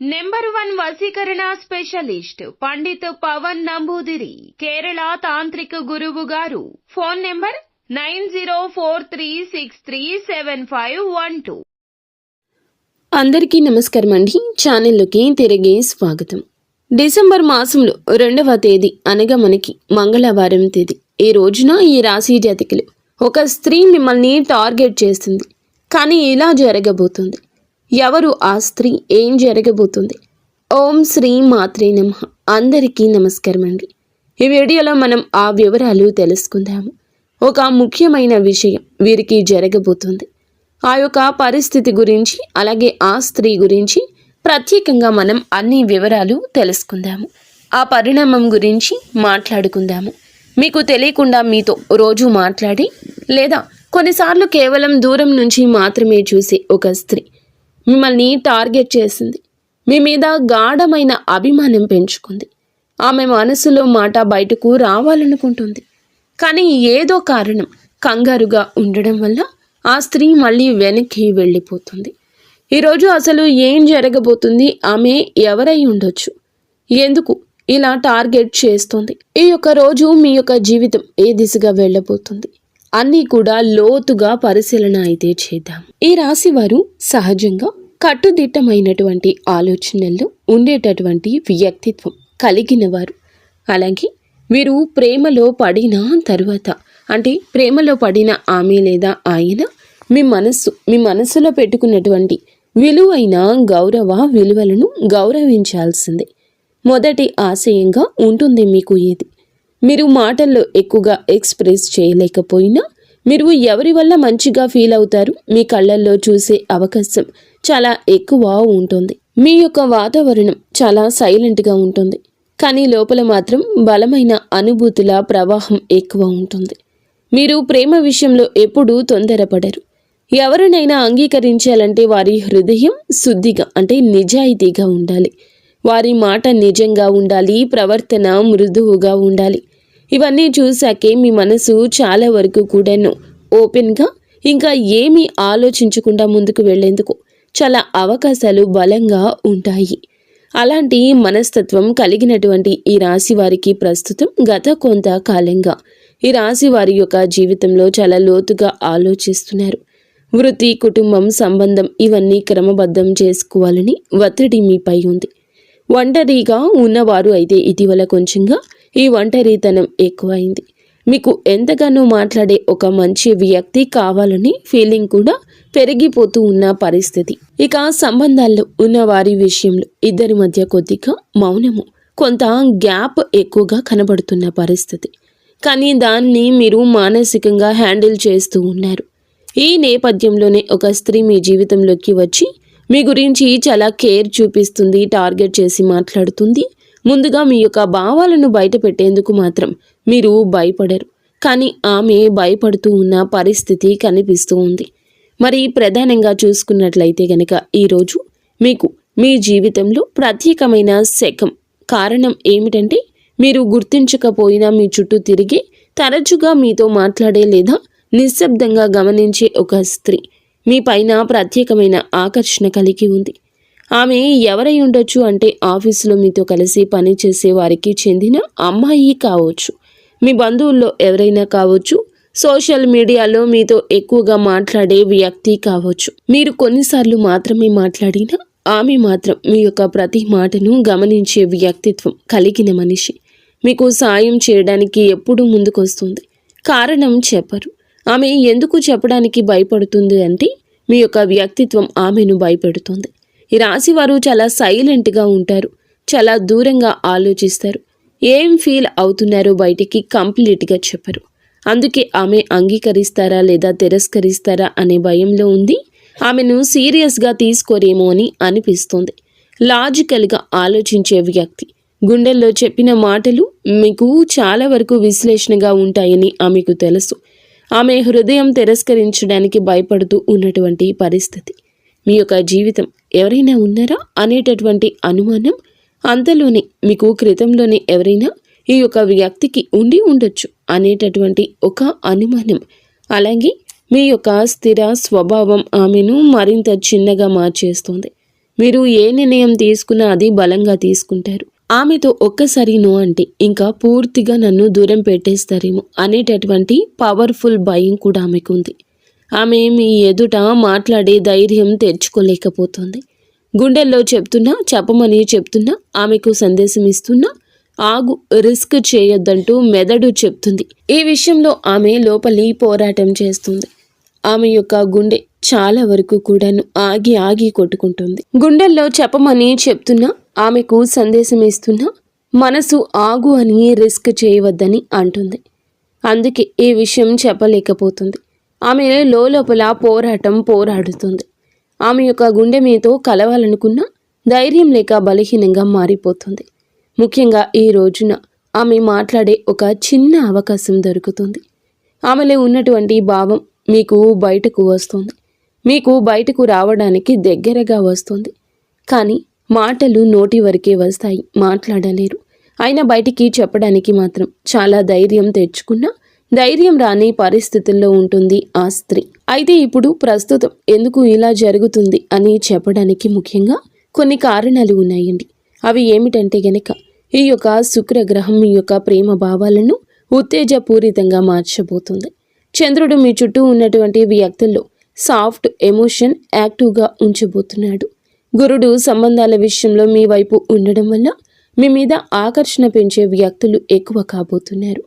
Number one వసీకరణ specialist Pandit Pavan Namboodiri Kerala తాంత్రిక గురువు గారు. Phone number nine zero four three six three seven five one two. అందరికీ నమస్కారం అండి. ఛానల్లోకి తిరిగి స్వాగతం. డిసెంబర్ మాసంలో రెండవ తేదీ అనగా మనకి మంగళవారం తేదీ. ఈ రోజున ఈ రాశి జాతికలు ఒక స్త్రీ మిమ్మల్ని టార్గెట్ చేస్తుంది. కానీ ఇలా జరగబోతుంది. ఎవరు ఆ స్త్రీ? ఏం జరగబోతుంది? ఓం శ్రీ మాత్రే నమ. అందరికీ నమస్కారం అండి. ఈ వీడియోలో మనం ఆ వివరాలు తెలుసుకుందాము. ఒక ముఖ్యమైన విషయం వీరికి జరగబోతుంది. ఆ యొక్క పరిస్థితి గురించి అలాగే ఆ స్త్రీ గురించి ప్రత్యేకంగా మనం అన్ని వివరాలు తెలుసుకుందాము. ఆ పరిణామం గురించి మాట్లాడుకుందాము. మీకు తెలియకుండా మీతో రోజు మాట్లాడి లేదా కొన్నిసార్లు కేవలం దూరం నుంచి మాత్రమే చూసే ఒక స్త్రీ మిమ్మల్ని టార్గెట్ చేసింది. మీ మీద గాఢమైన అభిమానం పెంచుకుంది. ఆమె మనసులో మాట బయటకు రావాలనుకుంటుంది. కానీ ఏదో కారణం కంగారుగా ఉండడం వల్ల ఆ స్త్రీ మళ్ళీ వెనక్కి వెళ్ళిపోతుంది. ఈరోజు అసలు ఏం జరగబోతుంది? ఆమె ఎవరై ఉండొచ్చు? ఎందుకు ఇలా టార్గెట్ చేస్తుంది? ఈ యొక్క రోజు మీ యొక్క జీవితం ఏ దిశగా వెళ్ళబోతుంది? అన్నీ కూడా లోతుగా పరిశీలన అయితే చేద్దాం. ఈ రాశి వారు సహజంగా కట్టుదిట్టమైనటువంటి ఆలోచనల్లో ఉండేటటువంటి వ్యక్తిత్వం కలిగిన వారు. అలాగే వీరు ప్రేమలో పడిన తరువాత అంటే ప్రేమలో పడిన ఆమె లేదా ఆయన మీ మనస్సు మీ మనసులో పెట్టుకున్నటువంటి విలువైన గౌరవ విలువలను గౌరవించాల్సిందే. మొదటి ఆశయంగా ఉంటుంది మీకు ఇది మీరు మాటల్లో ఎక్కువగా ఎక్స్ప్రెస్ చేయలేకపోయినా మీరు ఎవరి వల్ల మంచిగా ఫీల్ అవుతారు? మీ కళ్ళల్లో చూసే అవకాశం చాలా ఎక్కువ ఉంటుంది. మీ యొక్క వాతావరణం చాలా సైలెంట్గా ఉంటుంది. కానీ లోపల మాత్రం బలమైన అనుభూతుల ప్రవాహం ఎక్కువ ఉంటుంది. మీరు ప్రేమ విషయంలో ఎప్పుడూ తొందరపడరు. ఎవరినైనా అంగీకరించాలంటే వారి హృదయం శుద్ధిగా అంటే నిజాయితీగా ఉండాలి. వారి మాట నిజంగా ఉండాలి ప్రవర్తన మృదువుగా ఉండాలి. ఇవన్నీ చూశాకే మీ మనసు చాలా వరకు కూడాను ఓపెన్గా ఇంకా ఏమీ ఆలోచించకుండా ముందుకు వెళ్ళేందుకు చాలా అవకాశాలు బలంగా ఉంటాయి. అలాంటి మనస్తత్వం కలిగినటువంటి ఈ రాశి వారికి ప్రస్తుతం గత కొంత కాలంగా ఈ రాశి వారి యొక్క జీవితంలో చాలా లోతుగా ఆలోచిస్తున్నారు. వృత్తి కుటుంబం సంబంధం ఇవన్నీ క్రమబద్ధం చేసుకోవాలని ఒత్తిడి మీపై ఉంది. ఒంటరిగా ఉన్నవారు అయితే ఇటీవల కొంచెంగా ఈ ఒంటరితనం ఎక్కువైంది. మీకు ఎంతగానో మాట్లాడే ఒక మంచి వ్యక్తి కావాలని ఫీలింగ్ కూడా పెరిగిపోతూ ఉన్న పరిస్థితి. ఇక సంబంధాల్లో ఉన్న వారి విషయంలో ఇద్దరి మధ్య కొద్దిగా మౌనము కొంత గ్యాప్ ఎక్కువగా కనబడుతున్న పరిస్థితి. కానీ దాన్ని మీరు మానసికంగా హ్యాండిల్ చేస్తూ ఉన్నారు. ఈ నేపథ్యంలోనే ఒక స్త్రీ మీ జీవితంలోకి వచ్చి మీ గురించి చాలా కేర్ చూపిస్తుంది టార్గెట్ చేసి మాట్లాడుతుంది. ముందుగా మీ యొక్క భావాలను బయట పెట్టేందుకు మాత్రం మీరు భయపడరు. కానీ ఆమె భయపడుతూ ఉన్న పరిస్థితి కనిపిస్తూ ఉంది. మరి ప్రధానంగా చూసుకున్నట్లయితే గనక ఈరోజు మీకు మీ జీవితంలో ప్రత్యేకమైన శకం. కారణం ఏమిటంటే మీరు గుర్తించకపోయినా మీ చుట్టూ తిరిగి తరచుగా మీతో మాట్లాడే లేదా నిశ్శబ్దంగా గమనించే ఒక స్త్రీ. మీ పైన ప్రత్యేకమైన ఆకర్షణ కలిగి ఉంది. ఆమె ఎవరై ఉండొచ్చు అంటే ఆఫీసులో మీతో కలిసి పనిచేసే వారికి చెందిన అమ్మాయి కావచ్చు. మీ బంధువుల్లో ఎవరైనా కావచ్చు. సోషల్ మీడియాలో మీతో ఎక్కువగా మాట్లాడే వ్యక్తి కావచ్చు. మీరు కొన్నిసార్లు మాత్రమే మాట్లాడినా ఆమె మాత్రం మీ యొక్క ప్రతి మాటను గమనించే వ్యక్తిత్వం కలిగిన మనిషి. మీకు సాయం చేయడానికి ఎప్పుడూ ముందుకొస్తుంది. కారణం చెప్పరు. ఆమె ఎందుకు చెప్పడానికి భయపడుతుంది అంటే మీ యొక్క వ్యక్తిత్వం ఆమెను భయపెడుతుంది. ఈ రాశి వారు చాలా సైలెంట్గా ఉంటారు. చాలా దూరంగా ఆలోచిస్తారు. ఏం ఫీల్ అవుతున్నారో బయటికి కంప్లీట్గా చెప్పరు. అందుకే ఆమె అంగీకరిస్తారా లేదా తిరస్కరిస్తారా అనే భయంలో ఉంది. ఆమెను సీరియస్గా తీసుకోరేమో అని అనిపిస్తుంది. లాజికల్గా ఆలోచించే వ్యక్తి. గుండెల్లో చెప్పిన మాటలు మీకు చాలా వరకు విశ్లేషణగా ఉంటాయని ఆమెకు తెలుసు. ఆమె హృదయం తిరస్కరించడానికి భయపడుతూ ఉన్నటువంటి పరిస్థితి. మీ యొక్క జీవితం ఎవరైనా ఉన్నారా అనేటటువంటి అనుమానం అంతలోనే మీకు క్రితంలోనే ఎవరైనా ఈ యొక్క వ్యక్తికి ఉండి ఉండొచ్చు అనేటటువంటి ఒక అనుమానం. అలాగే మీ యొక్క స్థిర స్వభావం ఆమెను మరింత చిన్నగా మార్చేస్తుంది. మీరు ఏ నిర్ణయం తీసుకున్నా అది బలంగా తీసుకుంటారు. ఆమెతో ఒక్కసారి నో అంటే ఇంకా పూర్తిగా నన్ను దూరం పెట్టేస్తారేమో అనేటటువంటి పవర్ఫుల్ భయం కూడా ఆమెకు ఉంది. ఆమె మీ ఎదుట మాట్లాడే ధైర్యం తెచ్చుకోలేకపోతుంది. గుండెల్లో చెప్తున్నా చెప్పమని చెప్తున్నా ఆమెకు సందేశం ఇస్తున్నా ఆగు రిస్క్ చేయొద్దంటూ మెదడు చెప్తుంది. ఈ విషయంలో ఆమె లోపలి పోరాటం చేస్తుంది. ఆమె యొక్క గుండె చాలా వరకు కూడాను ఆగి ఆగి కొట్టుకుంటుంది. గుండెల్లో చెప్పమని చెప్తున్నా ఆమెకు సందేశం ఇస్తున్నా మనసు ఆగు అని రిస్క్ చేయవద్దని అంటుంది. అందుకే ఈ విషయం చెప్పలేకపోతుంది. ఆమె లోపల పోరాటం పోరాడుతుంది. ఆమె యొక్క గుండె మీతో కలవాలనుకున్న ధైర్యం లేక బలహీనంగా మారిపోతుంది. ముఖ్యంగా ఈ రోజున ఆమె మాట్లాడే ఒక చిన్న అవకాశం దొరుకుతుంది. ఆమెలో ఉన్నటువంటి భావం మీకు బయటకు వస్తుంది. మీకు బయటకు రావడానికి దగ్గరగా వస్తుంది. కానీ మాటలు నోటి వరకే వస్తాయి మాట్లాడలేరు. అయినా బయటికి చెప్పడానికి మాత్రం చాలా ధైర్యం తెచ్చుకున్నా ధైర్యం రాని పరిస్థితుల్లో ఉంటుంది ఆ స్త్రీ. అయితే ఇప్పుడు ప్రస్తుతం ఎందుకు ఇలా జరుగుతుంది అని చెప్పడానికి ముఖ్యంగా కొన్ని కారణాలు ఉన్నాయండి. అవి ఏమిటంటే గనక ఈ యొక్క శుక్రగ్రహం మీ యొక్క ప్రేమ భావాలను ఉత్తేజపూరితంగా మార్చబోతుంది. చంద్రుడు మీ చుట్టూ ఉన్నటువంటి వ్యక్తుల్లో సాఫ్ట్ ఎమోషన్ యాక్టివ్గా ఉంచబోతున్నాడు. గురుడు సంబంధాల విషయంలో మీ వైపు ఉండడం వల్ల మీ మీద ఆకర్షణ పెంచే వ్యక్తులు ఎక్కువ కాబోతున్నారు.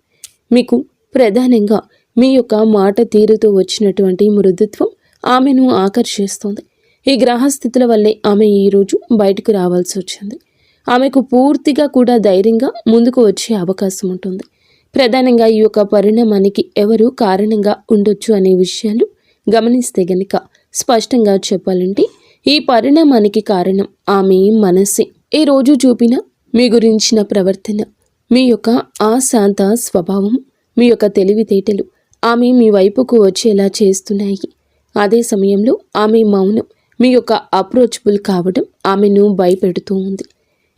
మీకు ప్రధానంగా మీ యొక్క మాట తీరుతో వచ్చినటువంటి మృదుత్వం ఆమెను ఆకర్షిస్తుంది. ఈ గ్రహస్థితుల వల్లే ఆమె ఈరోజు బయటకు రావాల్సి వచ్చింది. ఆమెకు పూర్తిగా కూడా ధైర్యంగా ముందుకు వచ్చే అవకాశం ఉంటుంది. ప్రధానంగా ఈ యొక్క పరిణామానికి ఎవరు కారణంగా ఉండొచ్చు అనే విషయాలు గమనిస్తే గనుక స్పష్టంగా చెప్పాలంటే ఈ పరిణామానికి కారణం ఆమె మనసే. ఈ రోజు చూపిన మీ గురించిన ప్రవర్తన మీ యొక్క అశాంత స్వభావం మీ యొక్క తెలివితేటలు ఆమె మీ వైపుకు వచ్చేలా చేస్తున్నాయి. అదే సమయంలో ఆమె మౌనం మీ యొక్క అప్రోచబుల్ కావడం ఆమెను భయపెడుతూ ఉంది.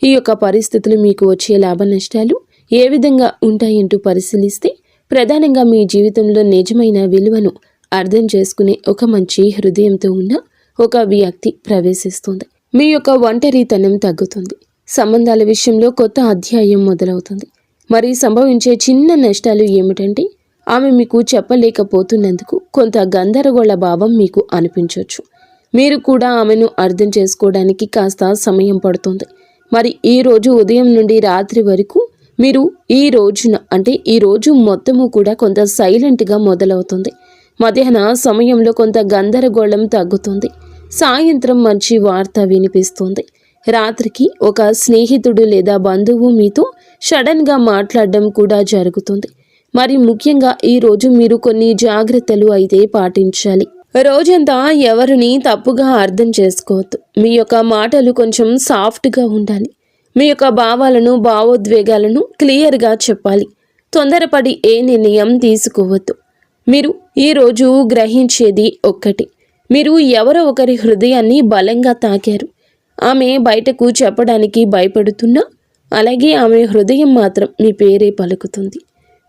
ఈ యొక్క పరిస్థితులు మీకు వచ్చే లాభ నష్టాలు ఏ విధంగా ఉంటాయంటూ పరిశీలిస్తే ప్రధానంగా మీ జీవితంలో నిజమైన విలువను అర్థం చేసుకునే ఒక మంచి హృదయంతో ఉన్న ఒక వ్యక్తి ప్రవేశిస్తుంది. మీ యొక్క ఒంటరితనం తగ్గుతుంది. సంబంధాల విషయంలో కొత్త అధ్యాయం మొదలవుతుంది. మరి సంభవించే చిన్న నష్టాలు ఏమిటంటే ఆమె మీకు చెప్పలేకపోతున్నందుకు కొంత గందరగోళ భావం మీకు అనిపించవచ్చు మీరు కూడా ఆమెను అర్థం చేసుకోవడానికి కాస్త సమయం పడుతుంది. మరి ఈ రోజు ఉదయం నుండి రాత్రి వరకు మీరు ఈ రోజున అంటే ఈ రోజు మొత్తము కూడా కొంత సైలెంట్గా మొదలవుతుంది. మధ్యాహ్న సమయంలో కొంత గందరగోళం తగ్గుతుంది. సాయంత్రం మంచి వార్త వినిపిస్తుంది. రాత్రికి ఒక స్నేహితుడు లేదా బంధువు మీతో సడన్గా మాట్లాడడం కూడా జరుగుతుంది. మరి ముఖ్యంగా ఈ రోజు మీరు కొన్ని జాగ్రత్తలు అయితే పాటించాలి. రోజంతా ఎవరిని తప్పుగా అర్థం చేసుకోవద్దు. మీ యొక్క మాటలు కొంచెం సాఫ్ట్గా ఉండాలి. మీ యొక్క భావాలను భావోద్వేగాలను క్లియర్గా చెప్పాలి. తొందరపడి ఏ నిర్ణయం తీసుకోవద్దు. మీరు ఈరోజు గ్రహించేది ఒక్కటి. మీరు ఎవరో ఒకరి హృదయాన్ని బలంగా తాకారు. ఆమె బయటకు చెప్పడానికి భయపడుతున్నా అలాగే ఆమె హృదయం మాత్రం మీ పేరే పలుకుతుంది.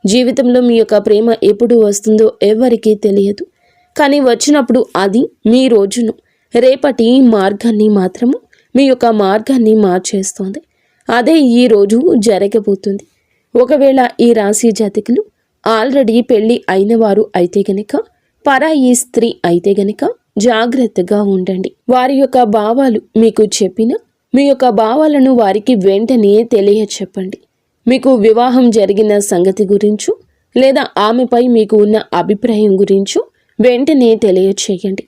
జీవితంలో మీ యొక్క ప్రేమ ఎప్పుడు వస్తుందో ఎవరికీ తెలియదు. కానీ వచ్చినప్పుడు అది మీ రోజును రేపటి మార్గాన్ని మాత్రము మీ యొక్క మార్గాన్ని మార్చేస్తుంది. అదే ఈ రోజు జరగబోతుంది. ఒకవేళ ఈ రాశి జాతకులు ఆల్రెడీ పెళ్ళి అయినవారు అయితే గనక పరాయి స్త్రీ అయితే గనక జాగ్రత్తగా ఉండండి. వారి యొక్క భావాలు మీకు చెప్పిన మీ యొక్క భావాలను వారికి వెంటనే తెలియ చెప్పండి మీకు వివాహం జరిగిన సంగతి గురించు లేదా ఆమెపై మీకు ఉన్న అభిప్రాయం గురించు వెంటనే తెలియచేయండి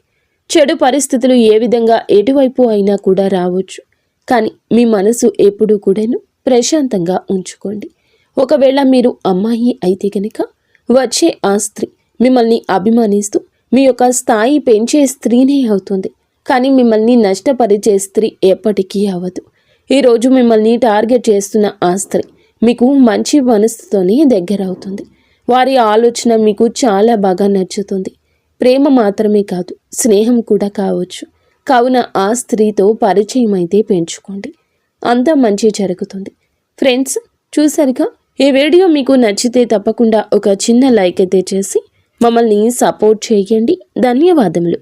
చెడు పరిస్థితులు ఏ విధంగా ఎటువైపు అయినా కూడా రావచ్చు. కానీ మీ మనసు ఎప్పుడూ కూడాను ప్రశాంతంగా ఉంచుకోండి. ఒకవేళ మీరు అమ్మాయి అయితే కనుక వచ్చే ఆ స్త్రీ మిమ్మల్ని అభిమానిస్తూ మీ యొక్క స్థాయి పెంచే స్త్రీనే అవుతుంది. కానీ మిమ్మల్ని నష్టపరిచే స్త్రీ ఎప్పటికీ అవ్వదు. ఈరోజు మిమ్మల్ని టార్గెట్ చేస్తున్న ఆ స్త్రీ మీకు మంచి మనసుతోనే దగ్గర అవుతుంది వారి ఆలోచన మీకు చాలా బాగా నచ్చుతుంది. ప్రేమ మాత్రమే కాదు స్నేహం కూడా కావచ్చు. కావున ఆ స్త్రీతో పరిచయం అయితే పెంచుకోండి. అంతా మంచి జరుగుతుంది. ఫ్రెండ్స్ చూసారుగా ఈ వీడియో మీకు నచ్చితే తప్పకుండా ఒక చిన్న లైక్ అయితే చేసి మమ్మల్ని సపోర్ట్ చేయండి. ధన్యవాదములు.